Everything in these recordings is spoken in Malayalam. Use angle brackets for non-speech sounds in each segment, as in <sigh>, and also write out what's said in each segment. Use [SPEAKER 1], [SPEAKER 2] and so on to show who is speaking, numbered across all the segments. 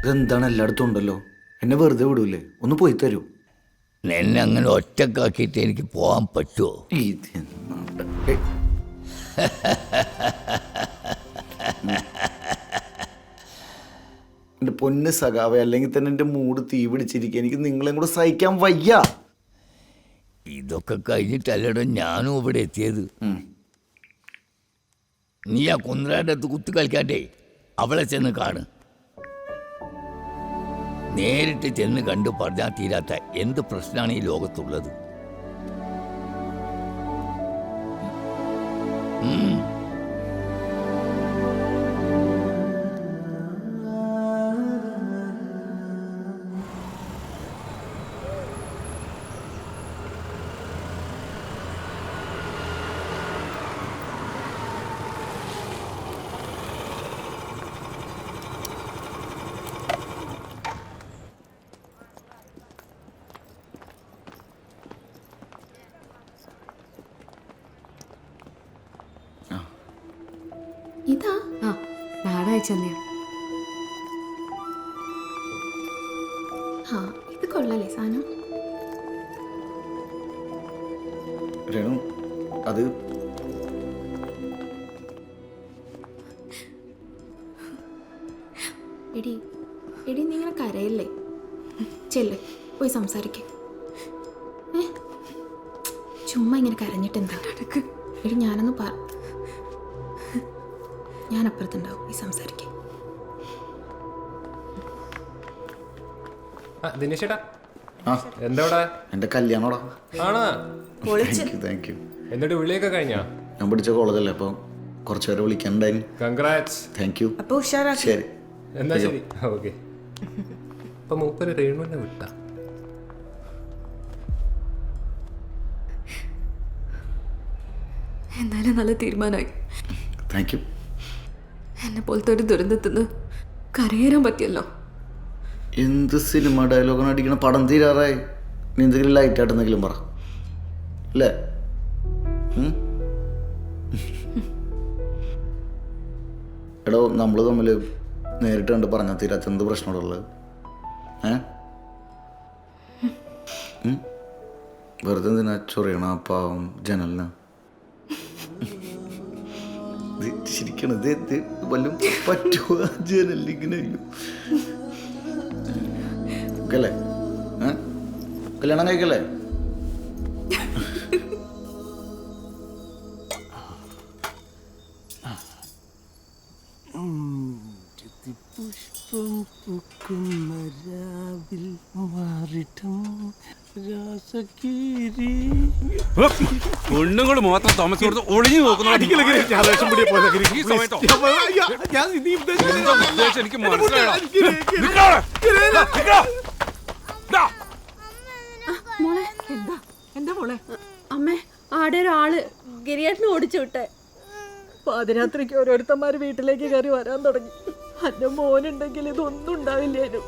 [SPEAKER 1] ഇതെന്താണ് എല്ലായിടത്തും ഉണ്ടല്ലോ? എന്നെ വെറുതെ വിടൂലേ? ഒന്ന് പോയി തരൂ.
[SPEAKER 2] എന്നെ അങ്ങനെ ഒറ്റക്കാക്കിയിട്ട് എനിക്ക് പോകാൻ പറ്റുമോ
[SPEAKER 1] എന്റെ പൊന്ന് സഖാവ അല്ലെങ്കിൽ തന്നെ എന്റെ മൂഡ് തീ പിടിച്ചിരിക്കുക എനിക്ക് നിങ്ങളെയും കൂടെ സഹിക്കാൻ വയ്യ.
[SPEAKER 2] ഇതൊക്കെ കഴിഞ്ഞിട്ടല്ലടോ ഞാനും ഇവിടെ എത്തിയത്. നീ ആ കുന്നരാന്റെ അടുത്ത് കുത്തി കളിക്കാണ്ടേ അവളെ ചെന്ന് കാണ് നേരിട്ട് ചെന്ന് കണ്ട് പറഞ്ഞാൽ തീരാത്ത എന്ത് പ്രശ്നമാണ് ഈ ലോകത്തുള്ളത് ഉം.
[SPEAKER 3] അയച്ചെന്നെയാ ആ ഇത് കൊള്ളല്ലേ സാധനം
[SPEAKER 1] രേണു അത്
[SPEAKER 3] എടി എടി നീ ഇങ്ങനെ കരയല്ലേ? ചെല്ലേ പോയി സംസാരിക്കേ. ചുമ്മാ ഇങ്ങനെ കരഞ്ഞിട്ട് എന്താ നടക്ക്? എടി ഞാനൊന്ന് പറ ഞാൻ അപ്പുറത്തുണ്ടാവും ഈ സംസാരിക്കേ.
[SPEAKER 4] ആ, ദിനേശേട്ടാ
[SPEAKER 1] ആ.
[SPEAKER 4] എന്താ ഇവിടെ
[SPEAKER 1] എന്റെ കല്യാണോടാ
[SPEAKER 4] ആണോ?
[SPEAKER 1] താങ്ക് യു
[SPEAKER 4] എന്നിട്ട് വിളിയൊക്കെ കഴിഞ്ഞാ?
[SPEAKER 1] ഞാൻ പഠിച്ച കോളേജല്ലേ അപ്പം കുറച്ച് പേരെ വിളിക്കാനുണ്ടായിരുന്നു
[SPEAKER 4] കൺഗ്രാറ്റ്സ്
[SPEAKER 1] താങ്ക് യു
[SPEAKER 5] അപ്പൊ ഉഷാറാക്കി.
[SPEAKER 1] ശരി.
[SPEAKER 4] എന്നാ ശരി. ഓക്കെ. അപ്പൊ മൂപ്പര് രേണുവിനെ വിട്ട.
[SPEAKER 3] എന്തായാലും നല്ല തീരുമാനമായി.
[SPEAKER 1] താങ്ക് യു
[SPEAKER 3] എന്നെ പോലത്തെ ഒരു ദുരന്തത്തിന്ന് കരയേറാൻ പറ്റിയല്ലോ.
[SPEAKER 1] എന്ത് സിനിമ ഡയലോഗാണ് അടിക്കണ? പടം തീരാറായി. നീ എന്തെങ്കിലും ലൈറ്റ് ആയിട്ടെന്തെങ്കിലും പറ. അല്ലേ? <laughs> എടോ നമ്മൾ തമ്മിൽ നേരിട്ട് കണ്ട് പറഞ്ഞാൽ തീരാത്ത എന്ത് പ്രശ്നമുള്ളത് ഏ? വെറുതെ എന്തിനാ ചൊറിയണ പാവം ജനലിന്? <laughs> ശരിക്കണം ഇത് ഇത് വല്ലതും പറ്റുമോ ആ ജനലിങ്ങനെ അയ്യോ ഓക്കെ അല്ലേ ഏ? കല്യാണം കഴിക്കല്ലേ?
[SPEAKER 6] പുഷ്പം പൂക്കുന്ന രാവിൽ മാറിട്ടും രാസകീരി.
[SPEAKER 7] പെണ്ണുങ്ങൾ മാത്രം തോമസ് കൊടുത്ത് ഒളിഞ്ഞു നോക്കുന്ന എനിക്ക്. ദാ.
[SPEAKER 8] അമ്മേ ആടെ ഒരാൾ ഗിരിയേട്ടനെ ഓടിച്ചു വിട്ടെ.
[SPEAKER 5] പാതിരാത്രിക്ക് ഓരോരുത്തന്മാര് വീട്ടിലേക്ക് കയറി വരാൻ തുടങ്ങി. അന്റെ മോനുണ്ടെങ്കിൽ ഇതൊന്നും ഉണ്ടാവില്ലേനു.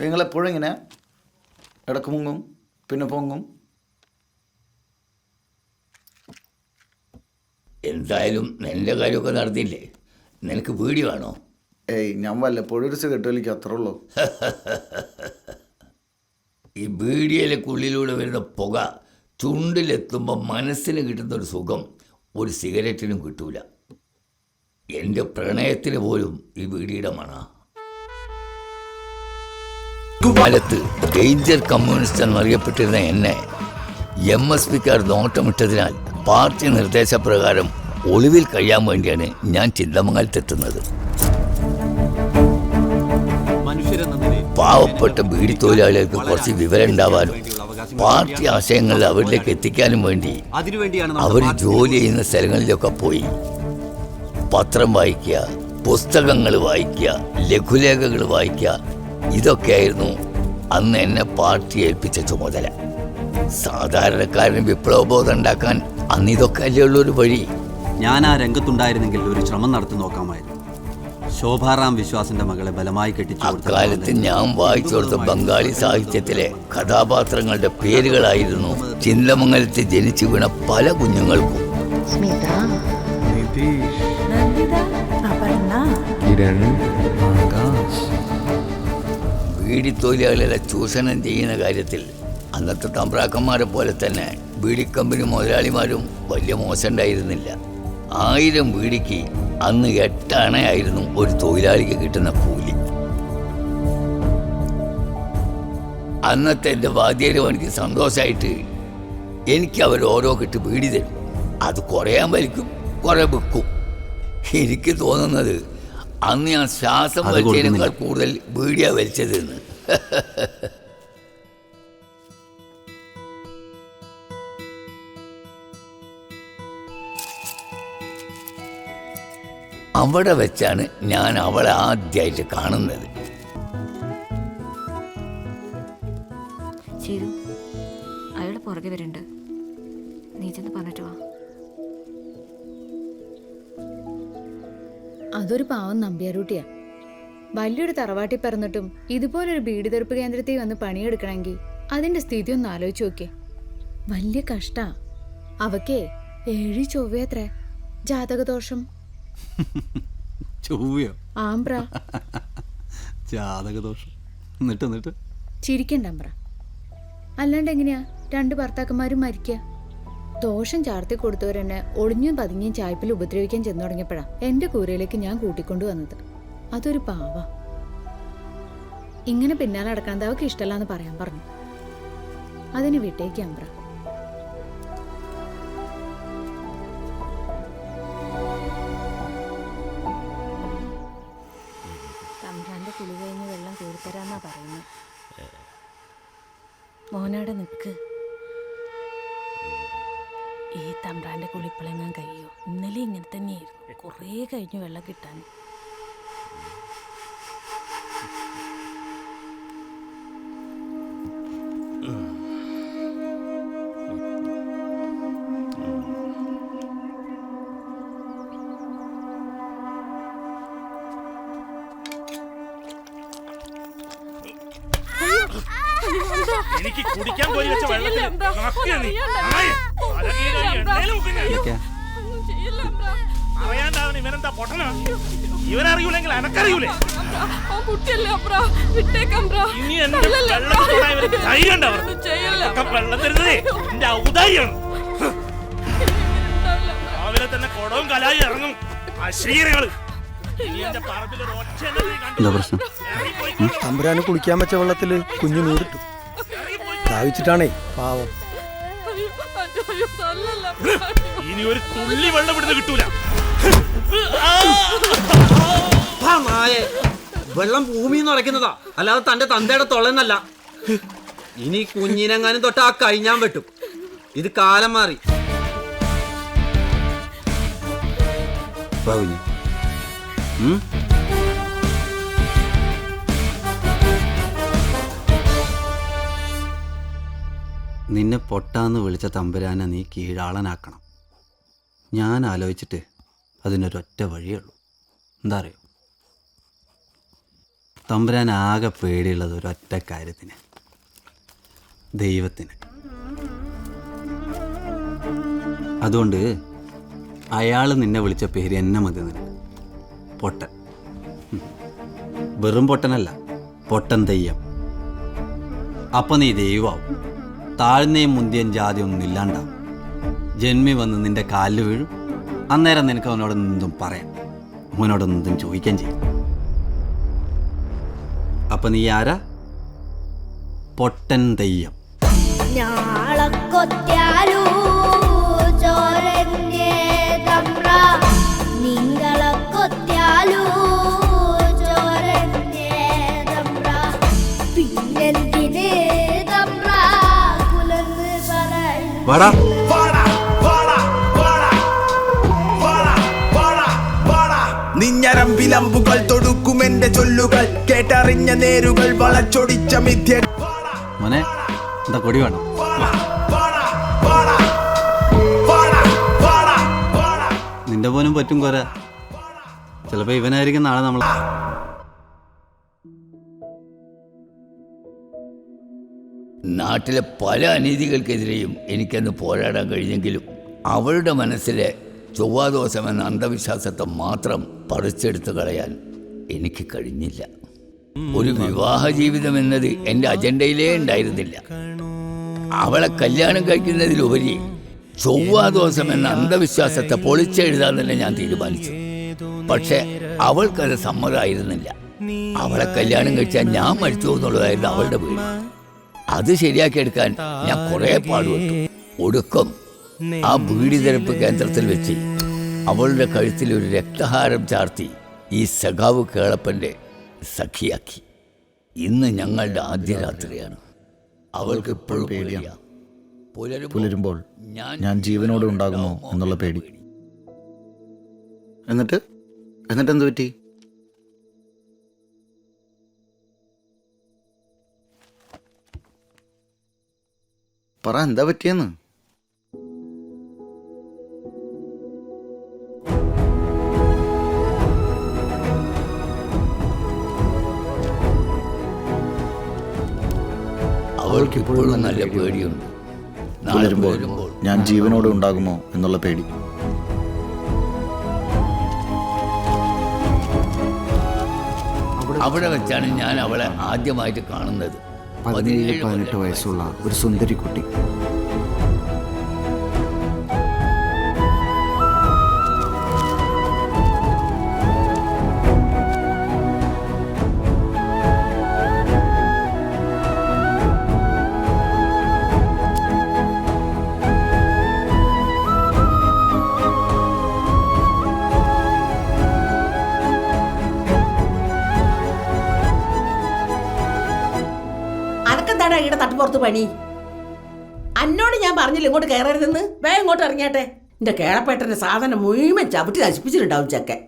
[SPEAKER 1] നിങ്ങളെപ്പോഴും ഇങ്ങനെ ഇടയ്ക്ക് മുങ്ങും പിന്നെ പൊങ്ങും.
[SPEAKER 2] എന്തായാലും നിന്റെ കാര്യമൊക്കെ നടത്തിയില്ലേ? നിനക്ക് പേടി വേണോ?
[SPEAKER 1] ഏയ് ഞാൻ വല്ലപ്പോഴും ഒരു സിഗരറ്റ് വലിക്കും അത്രേ ഉള്ളൂ.
[SPEAKER 2] ഈ ബീഡിയയിലെ ഉള്ളിലൂടെ വരുന്ന പുക ചുണ്ടിലെത്തുമ്പോൾ മനസ്സിന് കിട്ടുന്ന ഒരു സുഖം ഒരു സിഗരറ്റിനും കിട്ടൂല. എന്റെ പ്രണയത്തിന് പോലും ഈ ബീഡിയുടെ മണ. കാലത്ത് ഡേഞ്ചർ കമ്മ്യൂണിസ്റ്റ് എന്നറിയപ്പെട്ടിരുന്ന എന്നെ എം എസ് പിക്കാർ നോട്ടമിട്ടതിനാൽ പാർട്ടി നിർദ്ദേശപ്രകാരം ഒളിവിൽ കഴിയാൻ വേണ്ടിയാണ് ഞാൻ ചിന്തമംഗലത്തെത്തുന്നത്. പാവപ്പെട്ട ബീഡി തൊഴിലാളികൾക്ക് കുറച്ച് വിവരം ഉണ്ടാവാനും പാർട്ടി ആശയങ്ങൾ അവരിലേക്ക് എത്തിക്കാനും വേണ്ടി അവർ ജോലി ചെയ്യുന്ന സ്ഥലങ്ങളിലൊക്കെ പോയി പത്രം വായിക്കുക പുസ്തകങ്ങൾ വായിക്കുക ലഘുലേഖകൾ വായിക്കുക ഇതൊക്കെയായിരുന്നു അന്ന് എന്നെ പാർട്ടി ഏൽപ്പിച്ച ചുമതല. സാധാരണക്കാരന് വിപ്ലവബോധം ഉണ്ടാക്കാൻ അന്ന് ഇതൊക്കെ അല്ലേ ഉള്ളൊരു വഴി.
[SPEAKER 9] ഞാൻ ആ രംഗത്തുണ്ടായിരുന്നെങ്കിൽ ഒരു ശ്രമം നടത്തി നോക്കാമായിരുന്നു. ശോഭാറാം വിശ്വാസിന്റെ മകളെ ബലമായി കെട്ടിച്ചു
[SPEAKER 2] അക്കാലത്ത് ഞാൻ വായിച്ചു കൊടുത്ത ബംഗാളി സാഹിത്യത്തിലെ കഥാപാത്രങ്ങളുടെ പേരുകളായിരുന്നു ചിന്തമംഗലത്ത് ജനിച്ചു വീണ പല കുഞ്ഞുങ്ങൾക്കും. ബീഡി തൊഴിലാളികളെ ചൂഷണം ചെയ്യുന്ന കാര്യത്തിൽ അന്നത്തെ തമ്പ്രാക്കന്മാരെ പോലെ തന്നെ ബീഡി കമ്പനി മുതലാളിമാരും വലിയ മോശം ഉണ്ടായിരുന്നില്ല ആയിരം ബീഡിക്ക് അന്ന് എട്ടണയായിരുന്നു ഒരു തൊഴിലാളിക്ക് കിട്ടുന്ന കൂലി. അന്നത്തെ എന്റെ വാദ്യരും എനിക്ക് സന്തോഷമായിട്ട് എനിക്ക് അവർ ഓരോ കിട്ടി ബീഡി തരും. അത് കുറയാൻ വലിക്കും കുറെ വിൽക്കും. എനിക്ക് തോന്നുന്നത് അന്ന് ഞാൻ ശ്വാസം വലിച്ചതിനേക്കാൾ. കൂടുതൽ വീഡിയോ വലിച്ചതെന്ന് അവിടെ വെച്ചാണ് ഞാൻ അവളെ ആദ്യമായിട്ട് കാണുന്നത്.
[SPEAKER 8] അയാൾ പുറകെ വരുന്നുണ്ട് നീ ചെന്ന് പറഞ്ഞിട്ട് വാ.
[SPEAKER 10] അതൊരു പാവം നമ്പ്യാരൂട്ടിയാ. വലിയൊരു തറവാട്ടി പിറന്നിട്ടും ഇതുപോലൊരു ബീഡ് തെറുപ്പ് കേന്ദ്രത്തിൽ വന്ന് പണിയെടുക്കണമെങ്കിൽ അതിന്റെ സ്ഥിതി ഒന്ന് ആലോചിച്ച് നോക്കേ വലിയ കഷ്ടാ. അവക്കേ ഏഴ് ചൊവ്വയത്രേ. ജാതകദോഷം. <laughs>
[SPEAKER 9] ചൊവ്വയോ?
[SPEAKER 10] ആമ്പ്ര. <laughs>
[SPEAKER 9] ജാതകദോഷം. എന്നിട്ട് എന്നിട്ട്?
[SPEAKER 10] ചിരിക്കണ്ടമ്പ്ര അല്ലാണ്ട് എങ്ങനെയാ? രണ്ട് ഭർത്താക്കന്മാരും മരിക്കുക ദോഷം ചാർത്തി കൊടുത്തവരെന്നെ ഒളിഞ്ഞും പതിഞ്ഞും ചായ്പിൽ ഉപദ്രവിക്കാൻ ചെന്നു തുടങ്ങിയപ്പോഴാണ് എന്റെ കൂരയിലേക്ക് ഞാൻ കൂട്ടിക്കൊണ്ടു വന്നത്. അതൊരു പാവ. ഇങ്ങനെ പിന്നാലെ അടക്കാൻ താവക്ക് ഇഷ്ടമല്ലാന്ന് പറയാൻ പറഞ്ഞു. അതിന് വിട്ടേക്ക് അമ്പ്ര.
[SPEAKER 8] ഇന്നലെ ഇങ്ങനെ തന്നെയായിരുന്നു. കുറേ കഴിഞ്ഞ് വെള്ളം കിട്ടാൻ.
[SPEAKER 7] എനിക്ക് കുടിക്കാൻ പോയി വെച്ച വെള്ളത്തിൽ അറിയാണ്ടാവണം ഇവനെന്താ പൊട്ടന? ഇവനറിയൂലെങ്കിൽ എനക്കറിയൂലേ ഇനി എന്റെ വെള്ളം തൊടാൻ ഇവന് ധൈര്യം ഉണ്ടാവണം. ഇതൊക്കെ വെള്ളം തരുന്നതേ. എന്റെ ഔദാര്യാണ് രാവിലെ തന്നെ കൊടവും കലായി ഇറങ്ങും. അശ്രീരങ്ങൾ ഇനി എന്റെ പറമ്പിൽ ഒരു ഒറ്റ എണ്ണ നീ കണ്ടു.
[SPEAKER 9] എന്താ പ്രശ്നം.
[SPEAKER 6] തമ്പുരാന് കുളിക്കാൻ വെച്ച വെള്ളത്തിൽ കുഞ്ഞു നീറിട്ടു. ദാഹിച്ചിട്ടാണേ. പാവം.
[SPEAKER 7] ഇനി ഒരു തുള്ളി വെള്ളം ഇവിടുന്ന് കിട്ടൂല.
[SPEAKER 9] നായേ വെള്ളം ഭൂമിയിൽ നിന്ന് ഉറയ്ക്കുന്നതാ അല്ലാതെ തന്റെ തന്തയുടെ തൊള്ളന്നല്ല ഇനി കുഞ്ഞിനെങ്ങാനും തൊട്ട് ആ കഴിഞ്ഞാൻ പറ്റും ഇത് കാലം മാറി. കുഞ്ഞ്. നിന്നെ പൊട്ടാന്ന് വിളിച്ച തമ്പുരാനെ നീ കീഴാളനാക്കണം. ഞാൻ ആലോചിച്ചിട്ട് അതിനൊരൊറ്റ വഴിയുള്ളൂ എന്താ അറിയോ? തമ്പുരാൻ ആകെ പേടിയുള്ളത് ഒരൊറ്റ കാര്യത്തിന്. ദൈവത്തിന്. അതുകൊണ്ട് അയാൾ നിന്നെ വിളിച്ച പേര് എന്നെ മതി നിനക്ക്. പൊട്ടൻ. വെറും പൊട്ടനല്ല പൊട്ടൻ തെയ്യം അപ്പൊ നീ ദൈവമാവും. താഴ്ന്നയും മുന്തിയൻ ജാതി ഒന്നും ഇല്ലാണ്ടാവും. ജന്മി വന്ന് നിന്റെ കാലിൽ വീഴും. അന്നേരം നിനക്ക് അവനോട് എന്തും പറയാം. അവനോട് എന്തും ചോദിക്കാൻ ചെയ്യും. അപ്പൊ നീ ആരാ? പൊട്ടൻ തെയ്യം.
[SPEAKER 11] ഞാളക്കൊത്യാലൂ നിങ്ങളൊക്കൊത്യാലൂ
[SPEAKER 9] വാടാ.
[SPEAKER 12] വിലമ്പുകൾ തൊടുക്കുമെന്റെ ചൊല്ലുകൾ. കേട്ടറിഞ്ഞ നേരുകൾ വളച്ചൊടിച്ച മിഥ്യ
[SPEAKER 9] മോനെ എന്താ കൊടി വേണം? നിന്റെ പോലും പറ്റും കൊര ചിലപ്പോ ഇവനായിരിക്കും നാളെ നമ്മൾ
[SPEAKER 2] നാട്ടിലെ പല അനീതികൾക്കെതിരെയും എനിക്കന്ന് പോരാടാൻ കഴിഞ്ഞെങ്കിലും അവളുടെ മനസ്സിലെ ചൊവ്വാദോഷം എന്ന അന്ധവിശ്വാസത്തെ മാത്രം പറിച്ചെടുത്തു കളയാൻ എനിക്ക് കഴിഞ്ഞില്ല. ഒരു വിവാഹ ജീവിതം എന്നത് എന്റെ അജണ്ടയിലേ ഉണ്ടായിരുന്നില്ല. അവളെ കല്യാണം കഴിക്കുന്നതിലുപരി ചൊവ്വാദോഷം എന്ന അന്ധവിശ്വാസത്തെ പൊളിച്ചെഴുതാൻ തന്നെ ഞാൻ തീരുമാനിച്ചു. പക്ഷെ അവൾക്കത് സമ്മതമായിരുന്നില്ല. അവളെ കല്യാണം കഴിച്ചാൽ ഞാൻ മരിച്ചു എന്നുള്ളതായിരുന്നു അവളുടെ വീട്. അത് ശരിയാക്കിയെടുക്കാൻ ഞാൻ കുറെ പാടുപെട്ടു. ഒടുക്കം ആ ബീഡിതെരപ്പ് കേന്ദ്രത്തിൽ വെച്ച് അവളുടെ കഴുത്തിൽ ഒരു രക്തഹാരം ചാർത്തി ഈ സഖാവ് കേളപ്പന്റെ സഖിയാക്കി. ഇന്ന് ഞങ്ങളുടെ ആദ്യ രാത്രിയാണ്. അവൾക്ക് ഇപ്പോഴും പേടിയാണ്
[SPEAKER 1] പുലരുമ്പോൾ ഞാൻ ജീവനോടെ ഉണ്ടാകുമോ എന്നുള്ള പേടി. എന്നിട്ട്? എന്നിട്ട് എന്ത് പറ്റി? പറ എന്താ പറ്റിയെന്ന്?
[SPEAKER 2] അവൾക്ക് ഇപ്പോഴും നല്ല പേടിയുണ്ട്. നാളെ
[SPEAKER 1] ഞാൻ ജീവനോടെ ഉണ്ടാകുമോ എന്നുള്ള പേടി.
[SPEAKER 2] അവിടെ വെച്ചാണ് ഞാൻ അവളെ ആദ്യമായിട്ട് കാണുന്നത്.
[SPEAKER 1] പതിനേഴ് പതിനെട്ട് വയസ്സുള്ള ഒരു സുന്ദരി
[SPEAKER 5] തട്ടുപുറത്ത് പണി. അന്നോട് ഞാൻ പറഞ്ഞില്ല ഇങ്ങോട്ട് കയറരുതെന്ന് വേഗം ഇങ്ങോട്ട് ഇറങ്ങിയാട്ടെ. എന്റെ കേളപ്പേട്ടന്റെ സാധനം മുഴുവൻ ചവിട്ടി നശിപ്പിച്ചിട്ടുണ്ടാവും ചെക്കൻ.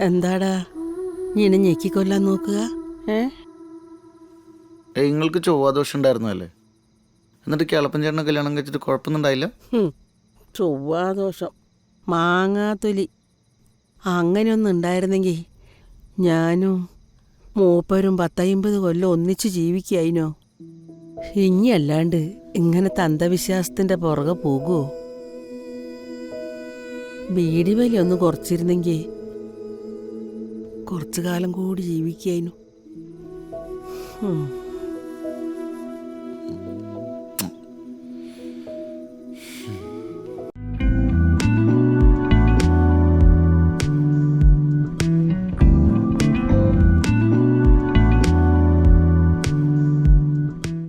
[SPEAKER 5] എന്താടാ? ഇനി ഞെക്കിക്കൊല്ലാൻ നോക്കുക. ഏ?
[SPEAKER 1] നിങ്ങൾക്ക് ചൊവ്വാദോഷം ഉണ്ടായിരുന്നല്ലേ എന്നിട്ട് കേളപ്പൻ ചേട്ടനെ കല്യാണം കഴിച്ചിട്ട്
[SPEAKER 5] കുഴപ്പമൊന്നുണ്ടായില്ല ചൊവ്വാദോഷം മാങ്ങാത്തൊലി അങ്ങനെയൊന്നും ഉണ്ടായിരുന്നെങ്കിൽ ഞാനും മൂപ്പരും പത്തമ്പത് കൊല്ലം ഒന്നിച്ച് ജീവിക്കായിനോ ഇനിയല്ലാണ്ട് ഇങ്ങനത്തെ അന്ധവിശ്വാസത്തിന്റെ പുറകെ പോകുമോ ബീഡി ഒന്ന് കുറച്ചിരുന്നെങ്കിൽ കുറച്ചു കാലം കൂടി ജീവിക്കായിരുന്നു